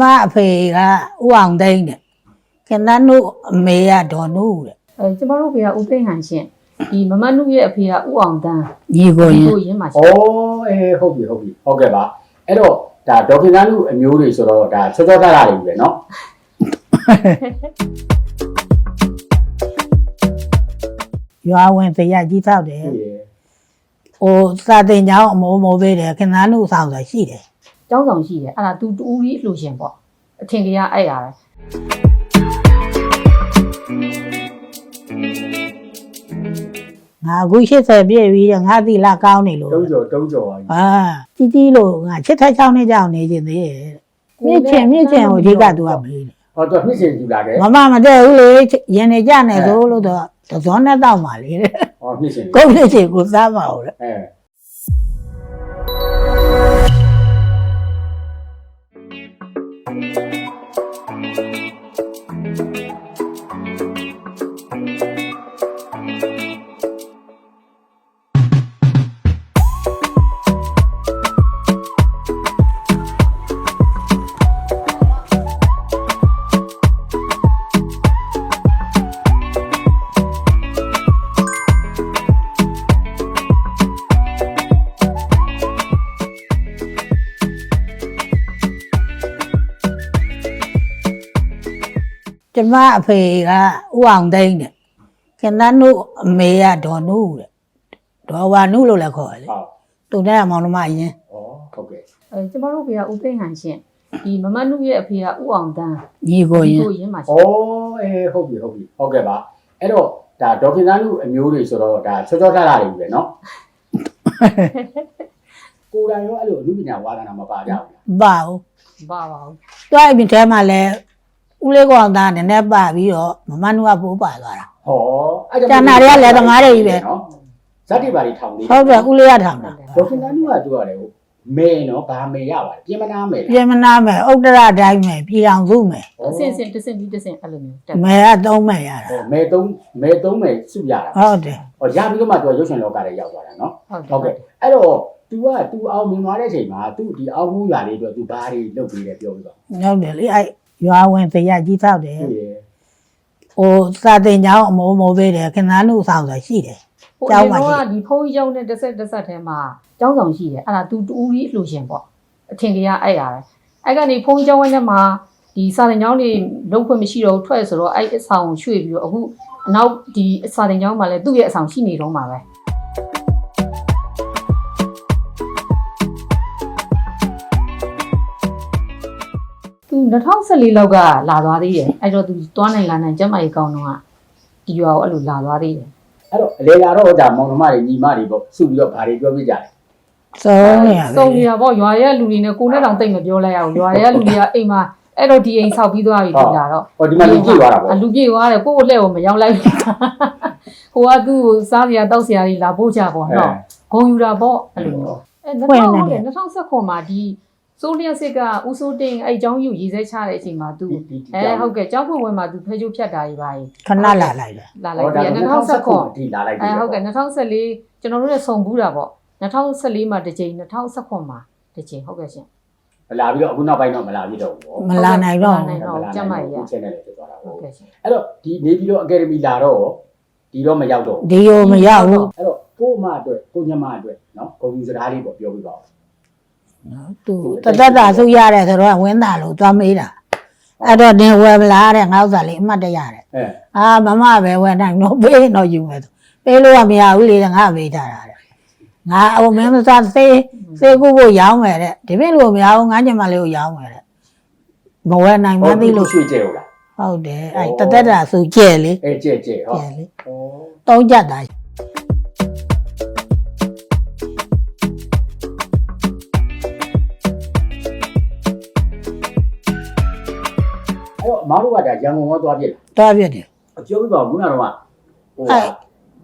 မအဖေကဥအောင်သိန်းတဲ့ခင်ဗျားတို့အမေကဒေါ်နုတဲ့ အဲကျမတို့ဖေကဦးသိန်းဟန်ရှင်ဒီမမနုရဲ့အဖေကဦးအောင်တန်း ညီကိုရင် ကိုရင်းမှာ ။ ရှင် ဩအေးဟုတ်ပြီဟုတ်ပြီဟုတ်ကဲ့ပါ။အဲ့တော့ဒါဒေါက်ခင်သားလူအမျိုးတွေဆိုတော့ဒါချောချောသားသားတွေပဲเนาะ ရွာဝင်တရကြီးထောက်တယ် ဟုတ်ရဲ့ ဟိုစာတင်ကြောင်းအမိုးမိုးပေးတယ်ခင်ဗျားတို့ဆောင်ဆိုရှိတယ် ကျောင်းဆောင်ရှိတယ်အဲ့ဒါသူတူဦးကြီးလှူရှင်ပေါ့ အထင်ကြီးအဲ့ရပဲငါအခု80ပြည့်ပြီတဲ့ငါသီလကောင်းနေလို့တုံးကျော်တုံးကျော်ပါကြီးအာကြီးကြီးလို့ငါချစ်ထက်ချောင်းနေကြောင်နေခြင်းသေးရဲ့မြင့်ချင်မြင့်ချင်ကိုအဓိကသူကမေးတယ်ဟောတော့နှစ်ရှင်ယူလာတယ်မမမတည့်ဘူးလေရင်နေကြနေဆိုလို့တော့သဇောနဲ့တောက်ပါလေတဲ့ဟောနှစ်ရှင်ကိုယ့်ဖြစ်စီကိုစားပါဦးတဲ့အဲ ကျမအဖေကဥအောင်သိန်းတဲ့ခင်ဗျားတို့အမေကဒေါ်နုတဲ့ဒေါ်ဝါနုလို့လည်းခေါ်တယ်လေ ဟုတ် သူနဲ့မောင်နှမအရင် ဩဟုတ်ကဲ့ အဲကျမတို့ဖေကဦးသိန်းဟန်ရှင်ဒီမမနုရဲ့အဖေကဦးအောင်တန်း ညီကိုရင် ကိုရင်းမှာ ဩ ရှင် အေးဟုတ်ပြီဟုတ်ပြီဟုတ်ကဲ့ပါအဲ့တော့ဒါဒေါက်ခင်သားလူအမျိုးတွေဆိုတော့ဒါချောချောသားသားတွေပဲเนาะကိုယ်တိုင်ရောအဲ့လိုအမှုပညာဝါဒနာမပါကြဘူးလား ပါဘူး ပါပါဘူး တွားအပြင်ထဲမှာလည်း ဦးလေးကောင်သားနည်းနည်းပါပြီးတော့မမနုကပိုးပါသွားတာ ဟောအဲ့ ကျန်တာတွေကလည်းသမားတွေကြီးပဲ နော်ဇတ်တိပါတွေထောင်နေ ဟုတ်တယ်ဦးလေးကထောင်တာ ဒေါက်ခင်သားလူကပြောရတယ်ဟုတ်မေနော်ဗာမေရပါတယ်ပြင်မနာမေလား ပြင်မနာမယ်ဥတ္တရတိုင်းမယ်ပြည်အောင်စုမယ် အစင်စင်တစင်ပြီးတစင်အဲ့လိုမျိုးတက် မယ်ကသုံးမယ်ရတာ ဟောမေသုံးမေသုံးမေစုရတာ ဟုတ်တယ် ဟောရပြီးတော့မှသူကရုပ်ရှင်လောကထဲရောက်သွားတာနော် ဟုတ်တယ် ဟုတ်ကဲ့အဲ့တော့ तू က तू အောင်မြင်သွားတဲ့အချိန်မှာ तू ဒီအောင်မှုရွာလေးအတွက် तू ဘာတွေလုပ်ပြီးလဲပြောပြီးတော့ ဟုတ်တယ်လေအဲ့ ရွာဝင်တရကြီးထောက်တယ်ဟုတ်ရဲ့ဟိုစာတင်ကြောင်းအမိုးမိုးပေးတယ်ခင်ဗျားတို့ဆောင်ဆိုရှိတယ်ဟိုကျောအင်းရင်မှာရှိကဒီဖုန်းကြီးကျောင်းနဲ့တစ်ဆက်တစ်ဆက်ထဲမှာကျောင်းဆောင်ရှိတယ်အဲ့ဒါသူတူဦးကြီးလှူရှင်ပေါ့အထင်ကြီးအဲ့ရပဲအဲ့ကနေဖုန်းကျောင်းဝင်းထဲမှာဒီစာတင်ကျောင်းတွေလုံးခွင့်မရှိတော့ဘူးထွက်ဆိုတော့အဲ့အဆောင်ကိုရွှေ့ပြီးတော့အခုအနောက်ဒီစာတင်ကျောင်းမှာလည်းသူ့ရဲ့အဆောင်ရှိနေတော့မှာပဲ သူ2014လောက်ကလာသွားသေးတယ်အဲ့တော့သူသွားနိုင်လာနိုင်ကျမကြီးကောင်းတော့ကဒီရွာကိုအဲ့လိုလာသွားသေးတယ်အဲ့တော့အလေလာတော့ဒါမောင်နှမတွေညီမတွေပေါ့စုပြီးတော့ဘာတွေပြောပြကြလဲစုံးနေရစုံပဲနေတာပေါ့ရွာရဲလူတွေနဲ့ကိုနဲ့တောင်တိတ်မပြောလိုက်ရအောင်ရွာရဲလူတွေကအိမ်မှာအဲ့တော့ဒီအိမ်ဆောက်ပြီးသွားပြီဒီလာတော့ဟောဒီမှာလူကြည့်သွားတာပေါ့အလူပြေသွားတယ်ကိုယ့်ကိုလက်ကိုမရောက်လိုက်ဘူးဟိုကသူ့ကိုစားစရာတောက်စရာတွေလာပို့ကြပေါ့နော်ဂုံယူတာပေါ့အဲ့လိုမျိုးအဲ2019မှာဒီ စိုးလျက်စစ်ကဦးစိုးတင်အဲ့အကြောင်းယူရေးစဲချတဲ့အချိန်မှာသူအဲဟုတ်ကဲ့ကျောင်းဖွင့်ဝဲမှာသူဖဲချိုးဖြတ်တာကြီးပါကြီးခဏလာလိုက်တယ်လာလိုက်ပြီ2019ဒီလာလိုက်ပြီအဲဟုတ်ကဲ့2014ကျွန်တော်တို့လည်းစုံဘူးတာပေါ့2014မှာတစ်ကြိမ်2019မှာတစ်ကြိမ်ဟုတ်ကဲ့ရှင်လာပြီးတော့အခုနောက်ပိုင်းတော့မလာပြီးတော့ဘူးပေါ့မလာနိုင်တော့မလာနိုင်တော့ကျမကြီးကိုอ่ะချန်နယ်လေးဖြစ်သွားတာဟုဟုတ်တ်ကဲ့ရှင်အဲ့တော့ဒီနေပြီးတော့အကယ်ဒမီလာတော့ဒီတော့မရောက်တော့ဒီလိုမရောက်ဘူးအဲ့တော့ကို့အမအတွက်ကိုညမအတွက်နော်ဂုံယူစကားလေးပေါ့ပြောပြပါဦး နော်သူတသက်တာဆုရတယ်ဆိုတော့ဝင်းတာလို့သွားမေးတာအဲ့တော့နင်ဝယ်မလားတဲ့ငါဥစ္စာလေးအမှတ်တရတဲ့အဲအာမမပဲဝယ်နိုင်တော့ပေးတော့ယူမယ်ဆိုပေးလို့ကမရဘူးလေငါပေးထားတာတဲ့ငါအမင်းမစားစေးစေးကုဖို့ရောင်းမယ်တဲ့ဒီပြင်လို့မရဘူးငါညမလေးကိုရောင်းမယ်တဲ့မဝယ်နိုင်မှန်းသိလို့ရွှေကျဲဟုတ်လားဟုတ်တယ်အဲ့တသက်တာဆုကျဲလေအဲကျဲကျဲဟုတ်ကျဲလေဩသုံးကြက်တာ မားတို့ကဒါရန်ကုန်ရောသွားပြစ်တော့ပြည့်တယ်လာပြောပြပါဦးခုနကတော့ဟိုအဲ့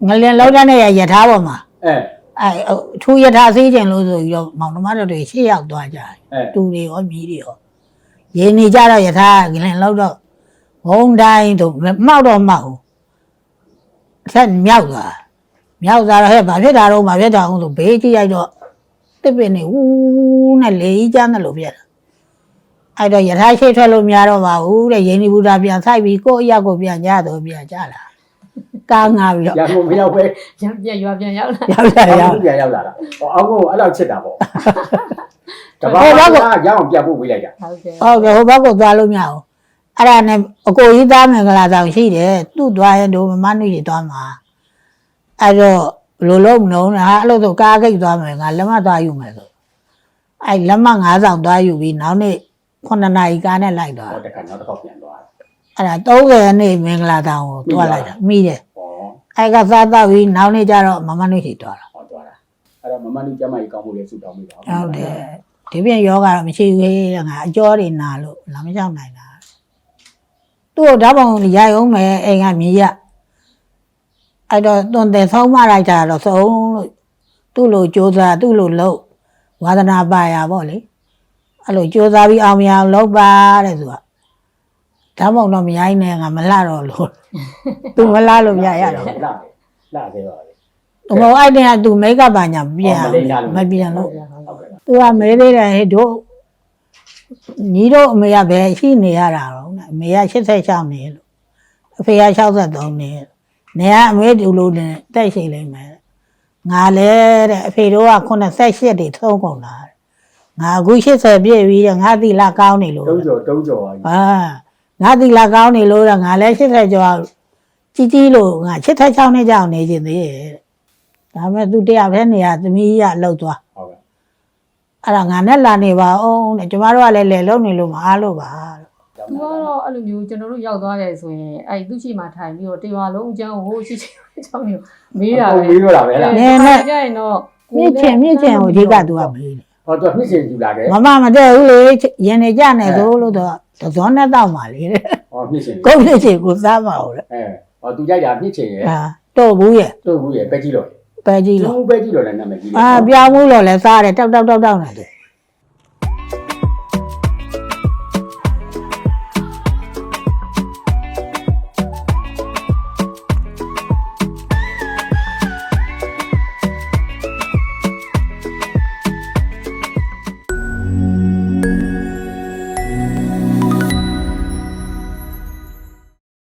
ငလင်လောက်တဲ့နဲ့ရထားပေါ်မှာအဲအဲ့အထူရထားစေးကျင်လို့ဆိုပြီးတော့မောင်နှမတို့တွေရှေ့ရောက်သွားကြတယ်အဲတူတွေရောမြည်တွေရောရေနေကြတော့ယထာငလင်လောက်တော့ဘုံတိုင်းတို့မှောက်တော့မှောက်ဘူးဆက်မြောက်သွားမြောက်သွားတော့ဟဲ့ဘာဖြစ်တာတော့ဘာဖြစ်တာအောင်ဆိုဘေးကြည့်လိုက်တော့တစ်ပင်နေဝူးနဲ့လေကြီးကျန်းတယ်လို့ပြက်တာ အဲ့တော့ယထာရှိထွက်လို့မရတော့ပါဘူးတဲ့ယင်းဒီဘူတာပြန်ဆိုင်ပြီးကိုယ့်အရက်ကိုပြန်ကြတော့ပြန်ကြလာကားငါပြီးတော့ရန်ကုန်မရောက်ပဲရံပြက်ရွာပြန်ရောက်လာရောက်လာအောရောက်က်ပြန်ရောက်လာတာဟောအောက်ကိုအဲ့လောက်ချစ်တာပေါ့တဘာကရအောင်ပြတ်ဖို့ဝေးလိုက်တာဟုတ်တယ်ဟုတ်တယ်ဟိုဘက်ကိုသွားလို့မရဘူးအဲ့ဒါနဲ့အကိုကြီးသားမင်္ဂလာဆောင်ရှိတယ်သူ့သွားရင်တို့မမနုကြီးသွားမှာအဲ့တော့ဘယ်လိုလုပ်မလို့ဟာအဲ့လိုဆိုကားကိတ်သွားမယ်ငါလက်မသွားယူမယ်ဆိုအဲ့လက်မ9ဆောင်သွားယူပြီးနောက်နေ့ 9နာရီကားနဲ့လိုက်သွားဟောတခါနောက်တစ်ခေါက်ပြန်သွားတာအဲ့ဒါ30ရက်နေ့မင်္ဂလာဆောင်ကိုသွားလိုက်တာမိတယ်ဟောအဲ့ကစားတော့ပြီးနောက်နေ့ကျတော့မမနုကြီးသွားတာဟောသွားတာအဲ့တော့မမနုကျမကြီးကောင်းဖို့လေဆုတောင်းမိပါဟုတ်တယ်ဒီပြင်ယောဂတော့မရှိဘူးဟေးတဲ့ငါအကျော်တွေနာလို့လာမကြောက်နိုင်တာသူ့ကိုဓာတ်ပုံရိုက်အောင်မယ်အိမ်ကမြေရအဲ့တော့တွန်တယ်ဆုံးမလိုက်တာတော့ဆုံးလို့သူ့လိုကြိုးစားသူ့လိုလုပ်ဝါသနာပါရပေါ့လေ အဲ့လိုကြိုးစားပြီးအောင်မြင်အောင်လုပ်ပါတဲ့သူကဓာတ်ပုံတော့မရိုက်နဲ့ငါမလှတော့လို့သူမလှလို့မရရတော့လှတယ်လှသေးပါလေသူမဟုတ်အဲ့တင်ကသူမိတ်ကပ်ပါညာပြန်မလိမ့်ရလို့မပြန်လို့ဟုတ်ကဲ့သူကမဲသေးတယ်ဟဲ့တို့ညီတို့အမေကပဲရှိနေရတာတော့နဲ့အမေက86နေလို့အဖေက63နေနေကအမေတူလို့နဲ့တက်ရှိလိမ့်မယ်ငါလဲတဲ့အဖေတို့က88တွေထုံးကုန်တာ ငါအခု80ပြည့်ပြီတဲ့ငါသီလကောင်းနေလို့တုံးကျော်တုံးကျော်ပါကြီးဟာငါသီလကောင်းနေလို့တဲ့ငါလဲ80ကျော်ကြီးကြီးလို့ငါ86နှစ်ကြောင်နေခြင်းသေးရဲ့ဒါပေမဲ့သူတရားပဲနေရသမီးကြီးကလှုပ်သွားဟုတ်ကဲ့အဲ့ဒါငါနဲ့လာနေပါအောင်တဲ့ကျမတို့ကလည်းလေလုံးနေလို့မအားလို့ပါတဲ့သူကတော့အဲ့လိုမျိုးကျွန်တော်တို့ရောက်သွားတယ်ဆိုရင်အဲ့သူ့ရှိမှထိုင်ပြီးတော့တရွာလုံးအကြောင်းဟိုရှိရှိအကြောင်းမျိုးမေးတာပဲမေးတော့တာပဲလားနည်းနဲ့ကြရင်တော့မြင့်ချင်မြင့်ချင်ကိုအဓိကသူကမေးတယ် ဟောတော့နှစ်ရှင်ယူလာတယ်မမမတည့်ဘူးလေရင်နေကြနေသို့လို့တော့သဇောနဲ့တောက်ပါလေတဲ့ဟောနှစ်ရှင်ကုန်းလေးချေကိုစားပါဦးတဲ့အဲဟောသူကြိုက်တာနှစ်ရှင်ရဲ့ဟာတော့ဘူးရဲ့တို့ဘူးရဲ့ပဲကြည့်လို့ပဲကြည့်ကျုံလို့းပဲကြည့်လို့လည်းနာမည်ကြီးတယ်အာပြောင်းမှုလို့လဲစားတယ်တောက်တောက်တောက်တောက်နေတယ်